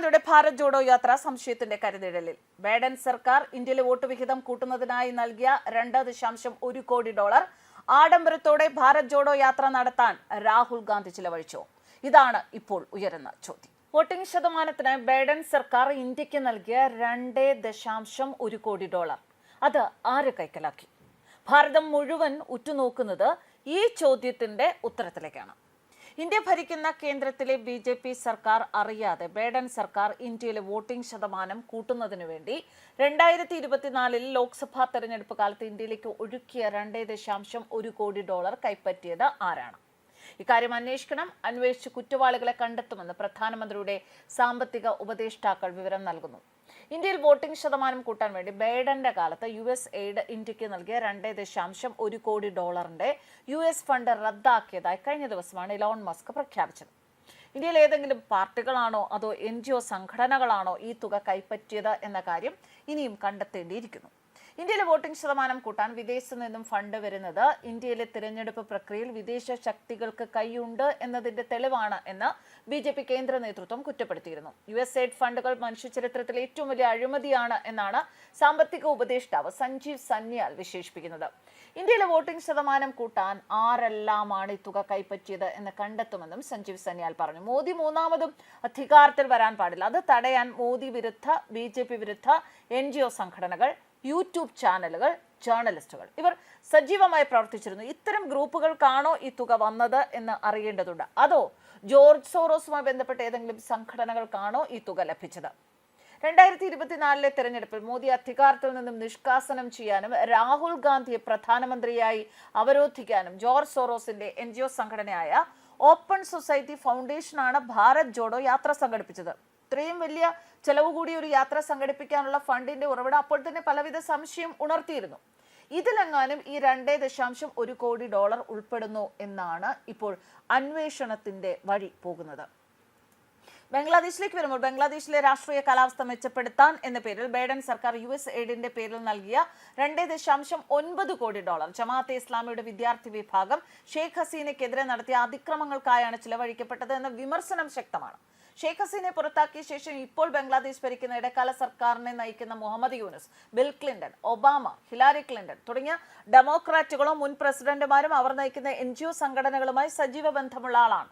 ഗാന്ധിയുടെ ഭാരത് ജോഡോ യാത്ര സംശയത്തിന്റെ കരുതിഴലിൽ ബൈഡൻ സർക്കാർ ഇന്ത്യയിലെ വോട്ട് വിഹിതം കൂട്ടുന്നതിനായി നൽകിയ രണ്ട് ദശാംശം ഒരു കോടി ഡോളർ ആഡംബരത്തോടെ ഭാരത് ജോഡോ യാത്ര നടത്താൻ രാഹുൽ ഗാന്ധി ചിലവഴിച്ചു. ഇതാണ് ഇപ്പോൾ ഉയരുന്ന ചോദ്യം. വോട്ടിംഗ് ശതമാനത്തിന് ബൈഡൻ സർക്കാർ ഇന്ത്യയ്ക്ക് നൽകിയ രണ്ട് ദശാംശം ഒരു കോടി ഡോളർ. അത് ആര് കൈക്കലാക്കി? ഭാരതം മുഴുവൻ ഉറ്റുനോക്കുന്നത് ഈ ചോദ്യത്തിന്റെ ഉത്തരത്തിലേക്കാണ്. ഇന്ത്യ ഭരിക്കുന്ന കേന്ദ്രത്തിലെ ബി ജെ പി സർക്കാർ അറിയാതെ ബൈഡൻ സർക്കാർ ഇന്ത്യയിലെ വോട്ടിംഗ് ശതമാനം കൂട്ടുന്നതിനു വേണ്ടി രണ്ടായിരത്തി ഇരുപത്തിനാലിൽ ലോക്സഭാ തെരഞ്ഞെടുപ്പ് കാലത്ത് ഇന്ത്യയിലേക്ക് ഒഴുക്കിയ രണ്ടേ ദശാംശം ഒരു കോടി ഡോളർ കൈപ്പറ്റിയത് ആരാണ്? ഇക്കാര്യം അന്വേഷിക്കണം. അന്വേഷിച്ച് കുറ്റവാളികളെ കണ്ടെത്തുമെന്ന് പ്രധാനമന്ത്രിയുടെ സാമ്പത്തിക ഉപദേഷ്ടാക്കൾ വിവരം നൽകുന്നു. ഇന്ത്യയിൽ വോട്ടിംഗ് ശതമാനം കൂട്ടാൻ വേണ്ടി ബൈഡന്റെ കാലത്ത് യു എസ് എയ്ഡ് ഇന്ത്യയ്ക്ക് നൽകിയ രണ്ട് ദശാംശം ഒരു കോടി ഡോളറിന്റെ യു എസ് ഫണ്ട് റദ്ദാക്കിയതായി കഴിഞ്ഞ ദിവസമാണ് ഇലോൺ മസ്ക് പ്രഖ്യാപിച്ചത്. ഇന്ത്യയിൽ ഏതെങ്കിലും പാർട്ടികളാണോ അതോ എൻ സംഘടനകളാണോ ഈ തുക കൈപ്പറ്റിയത് എന്ന കാര്യം ഇനിയും കണ്ടെത്തേണ്ടിയിരിക്കുന്നു. ഇന്ത്യയിലെ വോട്ടിംഗ് ശതമാനം കൂട്ടാൻ വിദേശത്തു നിന്നും ഫണ്ട് വരുന്നത് ഇന്ത്യയിലെ തിരഞ്ഞെടുപ്പ് പ്രക്രിയയിൽ വിദേശ ശക്തികൾക്ക് കൈയുണ്ട് എന്നതിന്റെ തെളിവാണ് എന്ന് ബി ജെ പി കേന്ദ്ര നേതൃത്വം കുറ്റപ്പെടുത്തിയിരുന്നു. യു എസ് എയ്ഡ് ഫണ്ടുകൾ മനുഷ്യ ചരിത്രത്തിലെ ഏറ്റവും വലിയ അഴിമതിയാണ് എന്നാണ് സാമ്പത്തിക ഉപദേഷ്ടാവ് സഞ്ജീവ് സന്യാൽ വിശേഷിപ്പിക്കുന്നത്. ഇന്ത്യയിലെ വോട്ടിംഗ് ശതമാനം കൂട്ടാൻ ആരെല്ലാമാണ് ഈ തുക കൈപ്പറ്റിയത് എന്ന് കണ്ടെത്തുമെന്നും സഞ്ജീവ് സന്യാൽ പറഞ്ഞു. മോദി മൂന്നാമതും അധികാരത്തിൽ വരാൻ പാടില്ല. അത് തടയാൻ മോദി വിരുദ്ധ ബി വിരുദ്ധ എൻ സംഘടനകൾ യൂട്യൂബ് ചാനലുകൾ ജേർണലിസ്റ്റുകൾ. ഇവർ സജീവമായി പ്രവർത്തിച്ചിരുന്നു. ഇത്തരം ഗ്രൂപ്പുകൾക്കാണോ ഈ തുക വന്നത് എന്ന് അറിയേണ്ടതുണ്ട്. അതോ ജോർജ് സോറോസുമായി ബന്ധപ്പെട്ട ഏതെങ്കിലും സംഘടനകൾക്കാണോ ഈ തുക ലഭിച്ചത്? രണ്ടായിരത്തി ഇരുപത്തിനാലിലെ തെരഞ്ഞെടുപ്പിൽ മോദി അധികാരത്തിൽ നിന്നും നിഷ്കാസനം ചെയ്യാനും രാഹുൽ ഗാന്ധിയെ പ്രധാനമന്ത്രിയായി അവരോധിക്കാനും ജോർജ് സോറോസിന്റെ എൻ സംഘടനയായ ഓപ്പൺ സൊസൈറ്റി ഫൗണ്ടേഷനാണ് ഭാരത് ജോഡോ യാത്ര സംഘടിപ്പിച്ചത്. ഇത്രയും വലിയ ചെലവ് കൂടി ഒരു യാത്ര സംഘടിപ്പിക്കാനുള്ള ഫണ്ടിന്റെ ഉറവിടം അപ്പോൾ തന്നെ പലവിധ സംശയം ഉണർത്തിയിരുന്നു. ഇതിലെങ്ങാനും ഈ രണ്ടേ ദശാംശം ഒരു കോടി ഡോളർ ഉൾപ്പെടുന്നു എന്നാണ് ഇപ്പോൾ അന്വേഷണത്തിന്റെ വഴി പോകുന്നത്. ബംഗ്ലാദേശിലേക്ക് വരുമ്പോൾ ബംഗ്ലാദേശിലെ രാഷ്ട്രീയ കാലാവസ്ഥ മെച്ചപ്പെടുത്താൻ എന്ന പേരിൽ ബൈഡൻ സർക്കാർ യു എസ് എയ്ഡിന്റെ പേരിൽ നൽകിയ രണ്ടേ ദശാംശം ഒൻപത് കോടി ഡോളർ ജമാഅത്തെ ഇസ്ലാമിയുടെ വിദ്യാർത്ഥി വിഭാഗം ഷെയ്ഖ് ഹസീനയ്ക്കെതിരെ നടത്തിയ അതിക്രമങ്ങൾക്കായാണ് ചിലവഴിക്കപ്പെട്ടത് എന്ന വിമർശനം ശക്തമാണ്. ഷെയ്ഖ് ഹസീനെ പുറത്താക്കിയ ശേഷം ഇപ്പോൾ ബംഗ്ലാദേശ് ഭരിക്കുന്ന ഇടക്കാല സർക്കാരിനെ നയിക്കുന്ന Muhammad Yunus Bill Clinton Obama Hillary Clinton തുടങ്ങിയ ഡെമോക്രാറ്റുകളും മുൻ പ്രസിഡന്റുമാരും അവർ നയിക്കുന്ന എൻ സംഘടനകളുമായി സജീവ ബന്ധമുള്ള ആളാണ്.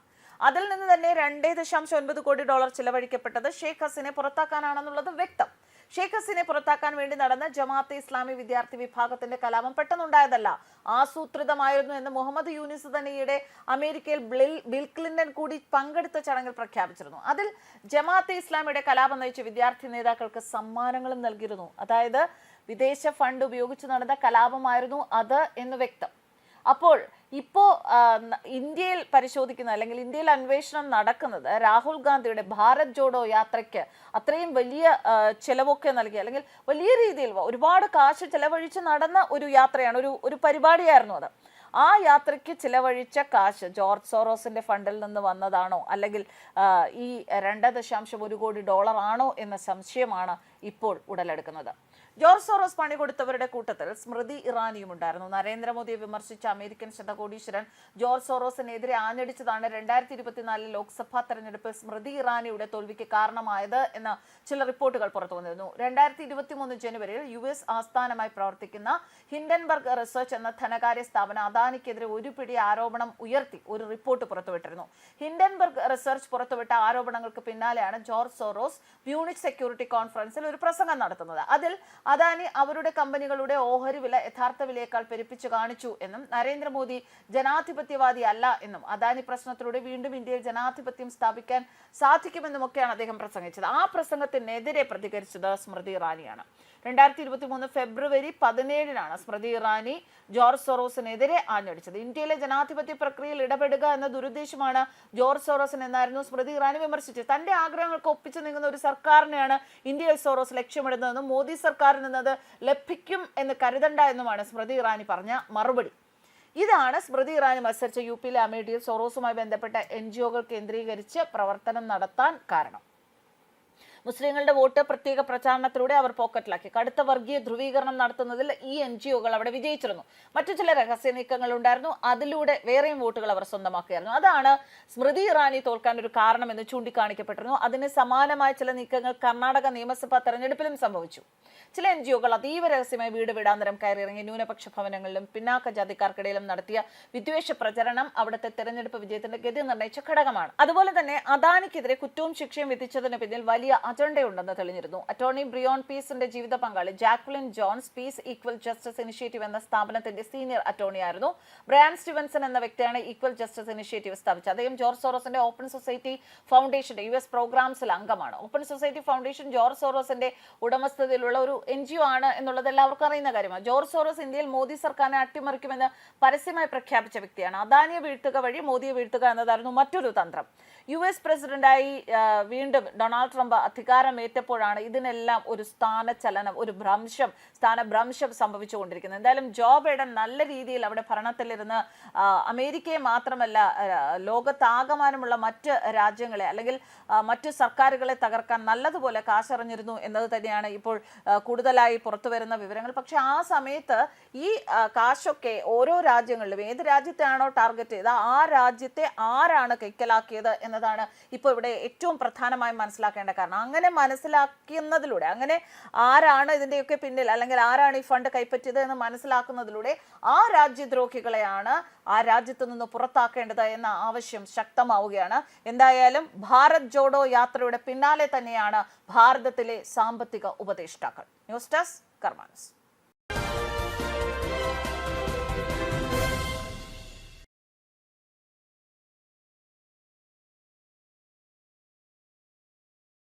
അതിൽ നിന്ന് തന്നെ രണ്ടേ ദശാംശം ഒൻപത് കോടി ഡോളർ ചിലവഴിക്കപ്പെട്ടത് ഷെയ്ഖ് ഹസീനെ പുറത്താക്കാനാണെന്നുള്ളത് വ്യക്തം. ഷെയ്ഖ് ഹസീനെ പുറത്താക്കാൻ വേണ്ടി നടന്ന ജമാഅത്തെ ഇസ്ലാമി വിദ്യാർത്ഥി വിഭാഗത്തിന്റെ കലാപം പെട്ടെന്നുണ്ടായതല്ല. ആസൂത്രിതമായിരുന്നു എന്ന് മുഹമ്മദ് യൂനിസ് തന്നെ ഈയിടെ അമേരിക്കയിൽ ബിൽ ക്ലിന്റൺ കൂടി പങ്കെടുത്ത ചടങ്ങിൽ പ്രഖ്യാപിച്ചിരുന്നു. അതിൽ ജമാഅത്തെ ഇസ്ലാമിയുടെ കലാപം നയിച്ച വിദ്യാർത്ഥി നേതാക്കൾക്ക് സമ്മാനങ്ങളും നൽകിയിരുന്നു. അതായത് വിദേശ ഫണ്ട് ഉപയോഗിച്ച് നടന്ന കലാപമായിരുന്നു അത് എന്ന് വ്യക്തം. അപ്പോൾ ഇപ്പോ ആ, ന- ഇന്ത്യയിൽ പരിശോധിക്കുന്ന അല്ലെങ്കിൽ ഇന്ത്യയിൽ അന്വേഷണം നടക്കുന്നത് രാഹുൽ ഗാന്ധിയുടെ ഭാരത് ജോഡോ യാത്രയ്ക്ക് അത്രയും വലിയ ചെലവൊക്കെ നൽകി. അല്ലെങ്കിൽ വലിയ രീതിയിൽ ഒരുപാട് കാശ് ചെലവഴിച്ച് നടന്ന ഒരു യാത്രയാണ് ഒരു ഒരു പരിപാടിയായിരുന്നു അത്. ആ യാത്രയ്ക്ക് ചിലവഴിച്ച കാശ് ജോർജ് സോറോസിന്റെ ഫണ്ടിൽ നിന്ന് വന്നതാണോ? അല്ലെങ്കിൽ ഈ രണ്ട് ദശാംശം ഒരു കോടി ഡോളർ ആണോ എന്ന സംശയമാണ് ഇപ്പോൾ ഉടലെടുക്കുന്നത്. ജോർജ് സോറോസ് പണി കൊടുത്തവരുടെ കൂട്ടത്തിൽ സ്മൃതി ഇറാനിയും ഉണ്ടായിരുന്നു. നരേന്ദ്രമോദിയെ വിമർശിച്ച അമേരിക്കൻ ശതകോടീശ്വരൻ ജോർജ് സോറോസിനെതിരെ ആഞ്ഞടിച്ചതാണ് രണ്ടായിരത്തി ഇരുപത്തിനാലിലെ ലോക്സഭാ തെരഞ്ഞെടുപ്പിൽ സ്മൃതി ഇറാനിയുടെ തോൽവിക്ക് കാരണമായത് എന്ന ചില റിപ്പോർട്ടുകൾ പുറത്തു വന്നിരുന്നു. രണ്ടായിരത്തി ഇരുപത്തിമൂന്ന് ജനുവരിയിൽ യു എസ് ആസ്ഥാനമായി പ്രവർത്തിക്കുന്ന ഹിൻഡൻബർഗ് റിസർച്ച് എന്ന ധനകാര്യ സ്ഥാപനം അദാനിക്കെതിരെ ഒരു പിടി ആരോപണം ഉയർത്തി ഒരു റിപ്പോർട്ട് പുറത്തുവിട്ടിരുന്നു. ഹിൻഡൻബർഗ് റിസർച്ച് പുറത്തുവിട്ട ആരോപണങ്ങൾക്ക് പിന്നാലെയാണ് ജോർജ് സോറോസ് മ്യൂണിക് സെക്യൂരിറ്റി കോൺഫറൻസിൽ ഒരു പ്രസംഗം നടത്തുന്നത്. അതിൽ അദാനി അവരുടെ കമ്പനികളുടെ ഓഹരി വില യഥാർത്ഥ വിലയേക്കാൾ പെരുപ്പിച്ചു കാണിച്ചു എന്നും നരേന്ദ്രമോദി ജനാധിപത്യവാദി അല്ല എന്നും അദാനി പ്രശ്നത്തിലൂടെ വീണ്ടും ഇന്ത്യയിൽ ജനാധിപത്യം സ്ഥാപിക്കാൻ സാധിക്കുമെന്നുമൊക്കെയാണ് അദ്ദേഹം പ്രസംഗിച്ചത്. ആ പ്രസംഗത്തിനെതിരെ പ്രതികരിച്ചത് സ്മൃതി ഇറാനിയാണ്. രണ്ടായിരത്തി ഇരുപത്തി മൂന്ന് ഫെബ്രുവരി പതിനേഴിനാണ് സ്മൃതി ഇറാനി ജോർജ് സോറോസിനെതിരെ ആഞ്ഞടിച്ചത്. ഇന്ത്യയിലെ ജനാധിപത്യ പ്രക്രിയയിൽ ഇടപെടുക എന്ന ദുരുദ്ദേശമാണ് ജോർജ് സോറോസിന് എന്നായിരുന്നു സ്മൃതി ഇറാനി വിമർശിച്ചത്. തന്റെ ആഗ്രഹങ്ങൾക്ക് ഒപ്പിച്ചു നീങ്ങുന്ന ഒരു സർക്കാരിനെയാണ് ഇന്ത്യയിൽ സോറോസ് ലക്ഷ്യമിടുന്നതെന്നും മോദി സർക്കാരിൽ നിന്നത് ലഭിക്കും എന്ന് കരുതണ്ട എന്നുമാണ് സ്മൃതി ഇറാനി പറഞ്ഞ മറുപടി. ഇതാണ് സ്മൃതി ഇറാനി മത്സരിച്ച യു പിയിലെ അമേഠിയിൽ സൊറോസുമായി ബന്ധപ്പെട്ട എൻ ജി ഒകൾ കേന്ദ്രീകരിച്ച് പ്രവർത്തനം നടത്താൻ കാരണം. മുസ്ലിങ്ങളുടെ വോട്ട് പ്രത്യേക പ്രചാരണത്തിലൂടെ അവർ പോക്കറ്റിലാക്കി. കടുത്ത വർഗീയ ധ്രുവീകരണം നടത്തുന്നതിൽ ഈ എൻ ജി ഒകൾ അവിടെ വിജയിച്ചിരുന്നു. മറ്റു ചില രഹസ്യ നീക്കങ്ങൾ ഉണ്ടായിരുന്നു. അതിലൂടെ വേറെയും വോട്ടുകൾ അവർ സ്വന്തമാക്കിയായിരുന്നു അതാണ് സ്മൃതി ഇറാനി തോൽക്കാൻ ഒരു കാരണമെന്ന് ചൂണ്ടിക്കാണിക്കപ്പെട്ടിരുന്നു. അതിന് സമാനമായ ചില നീക്കങ്ങൾ കർണാടക നിയമസഭാ തെരഞ്ഞെടുപ്പിലും സംഭവിച്ചു. ചില എൻ ജി ഒകൾ അതീവ രഹസ്യമായി വീട് വീടാന്തരം കയറിയിറങ്ങി ന്യൂനപക്ഷ ഭവനങ്ങളിലും പിന്നാക്ക ജാതിക്കാർക്കിടയിലും നടത്തിയ വിദ്വേഷ പ്രചരണം അവിടുത്തെ തെരഞ്ഞെടുപ്പ് വിജയത്തിന്റെ ഗതി നിർണയിച്ച ഘടകമാണ്. അതുപോലെ തന്നെ അദാനിക്കെതിരെ കുറ്റവും ശിക്ഷയും വിധിച്ചതിന് പിന്നിൽ വലിയ അജണ്ടയുണ്ടെന്ന് തെളിഞ്ഞിരുന്നു. അറ്റോർണി ബ്രിയോൺ പീസിന്റെ ജീവിത പങ്കാളി Jacqueline Jones Peace Equal Justice Initiative എന്ന സ്ഥാപനത്തിന്റെ സീനിയർ അറ്റോർണി ആയിരുന്നു ബ്രയാൻ സ്റ്റിവൻസൺ എന്ന വ്യക്തിയാണ് ഈക്വൽ ജസ്റ്റിസ് ഇനിഷ്യേറ്റീവ് സ്ഥാപിച്ചത്. അദ്ദേഹം ജോർജ് സോറോസിന്റെ ഓപ്പൺ സൊസൈറ്റി ഫൗണ്ടേഷന്റെ യു എസ് പ്രോഗ്രാംസിൽ അംഗമാണ്. ഓപ്പൺ സൊസൈറ്റി ഫൗണ്ടേഷൻ ജോർജ് സോറോസിന്റെ ഉടമസ്ഥതയിലുള്ള ഒരു എൻ ജി ഒ ആണ് എന്നുള്ളത് എല്ലാവർക്കും അറിയുന്ന കാര്യമാണ്. ജോർജ് സോറോസ് ഇന്ത്യയിൽ മോദി സർക്കാരിനെ അട്ടിമറിക്കുമെന്ന് പരസ്യമായി പ്രഖ്യാപിച്ച വ്യക്തിയാണ്. അദാനിയെ വീഴ്ത്തുക വഴി മോദിയെ വീഴ്ത്തുക എന്നതായിരുന്നു മറ്റൊരു തന്ത്രം. യു എസ് പ്രസിഡന്റായി വീണ്ടും ഡൊണാൾഡ് ട്രംപ് അധികാരമേറ്റപ്പോഴാണ് ഇതിനെല്ലാം ഒരു സ്ഥാനചലനം ഒരു ഭ്രംശം സ്ഥാനഭ്രംശം സംഭവിച്ചുകൊണ്ടിരിക്കുന്നത്. എന്തായാലും ജോ ബൈഡൻ നല്ല രീതിയിൽ അവിടെ ഭരണത്തിലിരുന്ന് അമേരിക്കയെ മാത്രമല്ല ലോകത്താകമാനമുള്ള മറ്റ് രാജ്യങ്ങളെ അല്ലെങ്കിൽ മറ്റു സർക്കാരുകളെ തകർക്കാൻ നല്ലതുപോലെ കാശറിഞ്ഞിരുന്നു എന്നത് തന്നെയാണ് ഇപ്പോൾ കൂടുതലായി പുറത്തു വരുന്ന വിവരങ്ങൾ. പക്ഷെ ആ സമയത്ത് ഈ കാശൊക്കെ ഓരോ രാജ്യങ്ങളിലും ഏത് രാജ്യത്തെയാണോ ടാർഗറ്റ് ചെയ്ത് ആ രാജ്യത്തെ ആരാണ് കൈക്കലാക്കിയത് എന്നതാണ് ഇപ്പോൾ ഇവിടെ ഏറ്റവും പ്രധാനമായും മനസ്സിലാക്കേണ്ട കാരണം. അങ്ങനെ മനസ്സിലാക്കുന്നതിലൂടെ അങ്ങനെ ആരാണ് ഇതിന്റെയൊക്കെ പിന്നിൽ അല്ലെങ്കിൽ ആരാണ് ഈ ഫണ്ട് കൈപ്പറ്റിയത് എന്ന് മനസ്സിലാക്കുന്നതിലൂടെ ആ രാജ്യദ്രോഹികളെയാണ് ആ രാജ്യത്തു നിന്ന് പുറത്താക്കേണ്ടത് എന്ന ആവശ്യം ശക്തമാവുകയാണ്. എന്തായാലും ഭാരത് ജോഡോ യാത്രയുടെ പിന്നാലെ തന്നെയാണ് ഭാരതത്തിലെ സാമ്പത്തിക ഉപദേഷ്ടാക്കൾ. News desk കർമാനസ്.